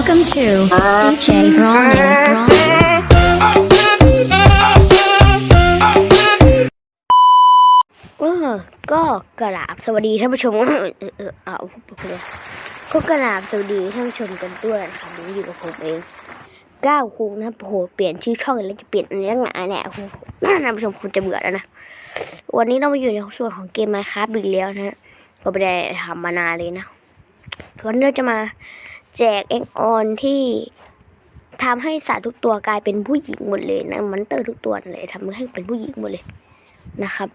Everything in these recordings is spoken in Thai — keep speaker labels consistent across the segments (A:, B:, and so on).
A: Welcome to DJ Ronnie.
B: ก็กราบสวัสดีท่านผู้ชมเออเออเอาพูดไปเลยก็กราบสวัสดีท่านผู้ชมกันด้วยนะครับอยู่กับผมเองก้าวคุงนะโอ้โหเปลี่ยนชื่อช่องแล้วจะเปลี่ยนอะไรนักหนาเนี่ยโอ้โหท่านผู้ชมคงจะเบื่อแล้วนะวันนี้เรามาอยู่ในส่วนของเกมมาครับอีกแล้วนะฮะก็ไม่ได้ทำมานานเลยนะวันนี้เราจะมา แจกเอ็กออนที่ทำให้สัตว์ทุกตัวกลายเป็นผู้หญิงหมดเลยนะมันเตอร์ทุกตัวเลยทำให้เป็นผู้หญิงหมดเลยนะครับ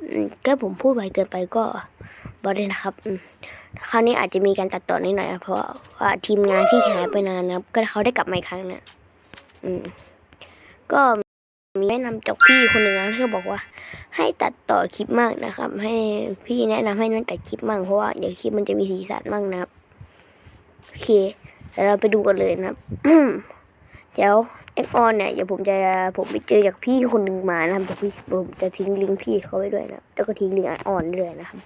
B: ก็ผมพูดไวเกินไปก็บอกเลยนะครับคราวนี้อาจจะมีการตัดต่อนิดหน่อยเพราะว่าทีมงานที่หายไปนานนะก็เขาได้กลับมาอีกครั้งนะอืม ก็มีแนะนำจากพี่คนหนึ่งนะที่เขาบอกว่า ให้ตัดต่อคลิปมากนะครับ ให้พี่แนะนำให้นั่นตัดคลิปมั่งเพราะว่าเดี๋ยวคลิปมันจะมีสีสันมั่งนะครับโอเค เดี๋ยวเราไปดูกันเลยนะครับเดี๋ยวเอ็กออนเนี่ยเดี๋ยวผมจะผมไปเจอจากพี่คนหนึ่งมานะครับเดี๋ยวพี่ผมจะทิ้งลิงก์พี่เขาไว้ด้วยนะแล้วก็ทิ้งลิงก์ไอออนด้วยนะครับ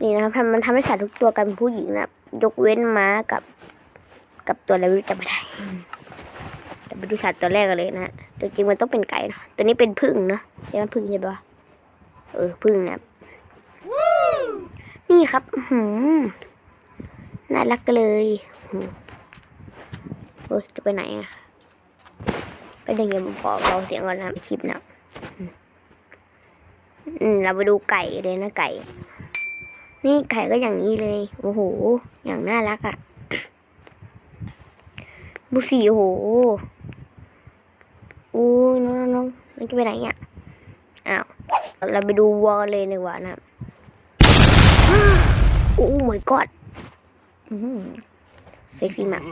B: นี่นะครับมันทำให้สัตว์ทุกตัวกลายเป็นผู้หญิงนะยกเว้นม้ากับ กับตัวอะไรไม่รู้จำไม่ได้แต่ไปดูสัตว์ตัวแรกกันเลยนะตัวจริงมันต้องเป็นไก่นะตัวนี้เป็นพึ่งนะใช่ไหมพึ่งใช่ปะเออพึ่งนะนี่ครับ อื้อหือ น่ารักเลยอื้อหือเฮ้ยจะไปไหนอะก็ยังยังขอเราเสียงก่อนนะคลิปนะอืม เราไปดูไก่เลยนะไก่ นี่ไก่ก็อย่างนี้เลย โอ้โห อย่างน่ารักอะบุสีโอ้โหอู้ยน้องน้องมันจะไปไหนอะอ้าว เราไปดูวัวเลยดีกว่านะ โอ้ my god เซ็กซี่มาก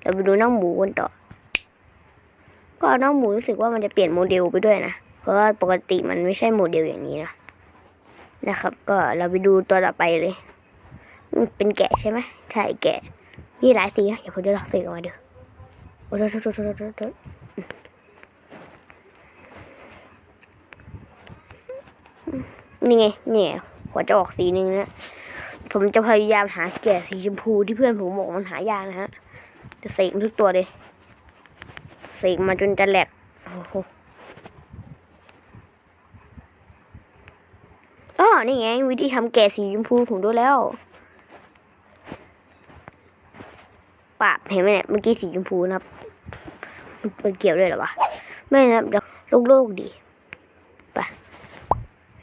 B: เราไปดูน้องหมูกันต่อ ก็น้องหมูรู้สึกว่ามันจะเปลี่ยนโมเดลไปด้วยนะ เพราะว่าปกติมันไม่ใช่โมเดลอย่างนี้นะ นะครับ ก็เราไปดูตัวต่อไปเลยอืมเป็นแกะใช่ไหมใช่แกะมีหลายสีนะเดี๋ยวผมจะลองสีออกมาดูโอ้โหโทษโทษโทษโทษโทษนี่ไงเนี่ยหัวจะออกสีหนึ่งนะ ผมจะพยายามหาแกะสีชมพูที่เพื่อนผมบอกมันหายากนะฮะ จะเสกทุกตัวเลย เสกมาจนจะแหลกโอ้โหอ๋อนี่ไง วิธีทำแกะสีชมพูผมดูแล้วปาบเห็นไหมเนี่ยเมื่อกี้สีชมพูนะครับมันเกี่ยวด้วยหรอวะไม่นะเดี๋ยวโลกๆดีไปะ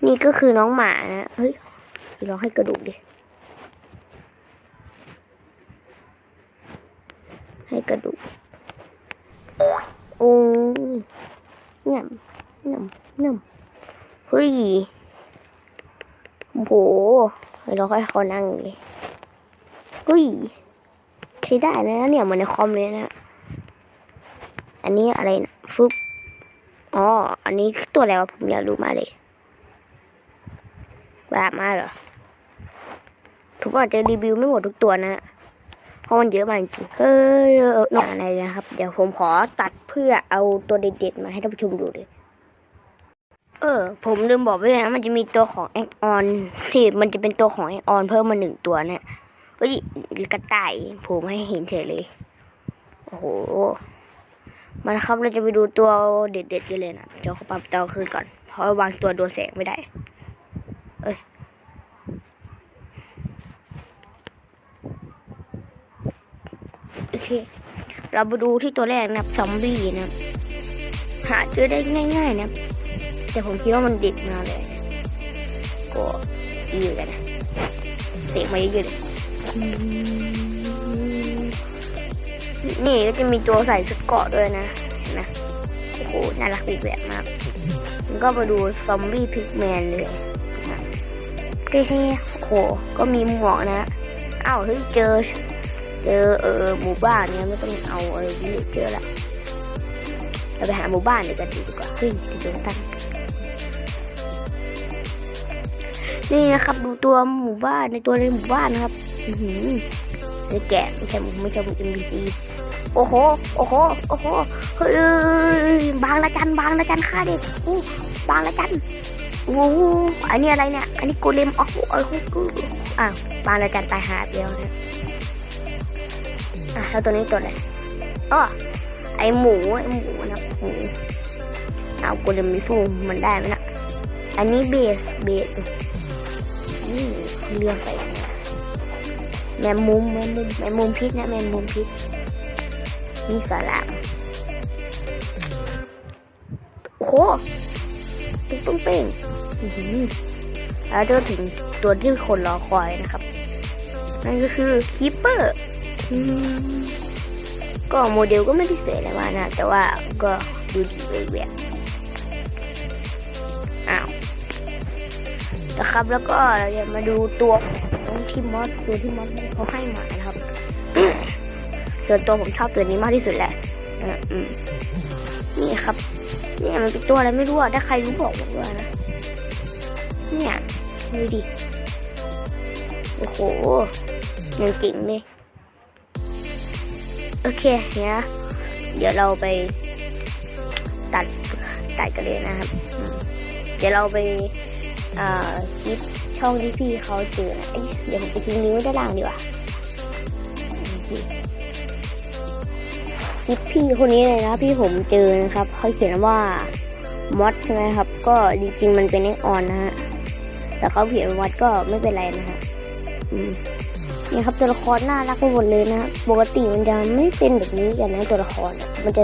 B: นี่ก็คือน้องหมานะเฮ้ยลองให้กระดูกดิ ให้ กระดูกโอ้ยเงี่ยเงี่ยเงี่ยเฮ้ยโหเราค่อยเขานั่งเลยเฮ้ยใช้ได้นะเนี่ยเหมือนในคอมเลยนะ อันนี้อะไรนะฟึบอ๋อ อันนี้ตัวอะไรวะผมอยากรู้มาเลยแบบมาเหรอผมอาจจะรีวิวไม่หมดทุกตัวนะ เพราะมันเยอะมากจริงเฮ้ยนอกอะไรนะครับ เดี๋ยวผมขอตัดเพื่อเอาตัวเด็ดๆมาให้ท่านผู้ชมดูเลย เออ ผมลืมบอกไปเลยนะมันจะมีตัวของแอ d ออนที่มันจะเป็นตัวของแอ d ออนเพิ่มมาหนึ่งตัวเนี่ยเฮ้ยกระต่ายผมให้เห็นเฉยเลย โอ้โหมานครับเราจะไปดูตัวเด็ดๆกันเลยนะเดี๋ยวเขาปรับจอคืนก่อนเพราะวางตัวโดนแสงไม่ได้ เอ้ย โอ เค เราไปดูที่ตัวแรกนับซอมบี้นะหาเจอได้ง่าย ๆ นะ แต่ผมคิดว่ามันดิบมาเลย ก็ดีกันนะเสกมาเยอะๆเลยอืมนี่ก็จะมีตัวใส่ชุดเกาะด้วยนะนะโอ้โหน่ารักอีกแบบมากมันก็มาดูซอมบี้พิกแมนเลยนะเท่ๆโอ้โหก็มีหมวกนะอ้าวเฮ้ยเจอ เจอเออหมู่บ้านเนี่ยไม่ต้องเอาอะไรที่เจอละเราไปหาหมู่บ้านเดี๋ยวกันดีกว่าเฮ้ยติดตรงตั้งนี่นะครับ ดูตัวหมู่บ้านในตัวในหมู่บ้านนะครับอือหือในแกะไม่ใช่ไม่ใช่เอ็มบีซีโอ้โหโอ้โหโอ้โหเฮ้ยบางละจันบางละจันฆ่าเด็กอู้บางละจันโอ้โหอันนี้อะไรเนี่ย อันนี้โกเลมอ้โหโอ้โหอ้าวบางละจันตายหาเดียวนะ อะแล้วตัวนี้ตัวอะไรอ๋อไอหมูไอหมูนะหมูเอากูจะมีสู้มันได้ไหมนะอันนี้เบสเบสนี่เรียงไปแมมมุมแมมมุมแมมมุมพิษนะแมมมุมพิษนี่สาลามโอ้โหตุ้งตุ้งเป้งแล้วจะถึงตัวที่คนรอคอยนะครับ นั่นก็คือคีปเปอร์ ก็โมเดลก็ไม่ได้สวยอะไรมากนะ แต่ว่าก็ดูดีไปแบบอ้าวนะครับแล้วก็เราจะมาดูตัวของที่มอสตัวที่มอสเขาให้มานะครับส่วนตัวผมชอบตัวนี้มากที่สุดแหละนี่ครับ เนี่ยมันเป็นตัวอะไรไม่รู้อะถ้าใครรู้บอกผมด้วยนะ เนี่ยดูดิโอ้โหยังเก่งเลย โอเคเนี่ยเดี๋ยวเราไปตัดตัดกันเลยนะครับ เดี๋ยวเราไปคลิปช่องที่พี่เขาเจอนะเดี๋ยวผมไปทิ้งลิงก์ไว้ด้านล่างดีกว่าคลิปพี่คนนี้เลยนะพี่ผมเจอนะครับเขาเขียนว่ามอดใช่ไหมครับ ก็จริงๆมันเป็นเอ็กออนนะฮะแต่เขาเขียนมอดก็ไม่เป็นไรนะฮะอืม นี่ครับตัวละครน่ารักไปหมดเลยนะปกติมันจะไม่เป็นแบบนี้กันนะตัวละครมันจะ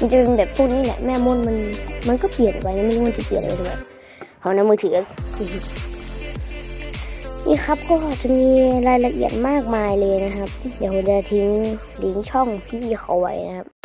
B: มันจะเป็นแบบพวกนี้แหละแม่มดมันมันก็เปลี่ยนไปไม่รู้มันจะเปลี่ยนอะไรด้วยเอาในมือถือนี่ครับก็จะมีรายละเอียดมากมายเลยนะครับ เดี๋ยวผมจะทิ้งลิงก์ช่องพี่เขาไว้นะครับ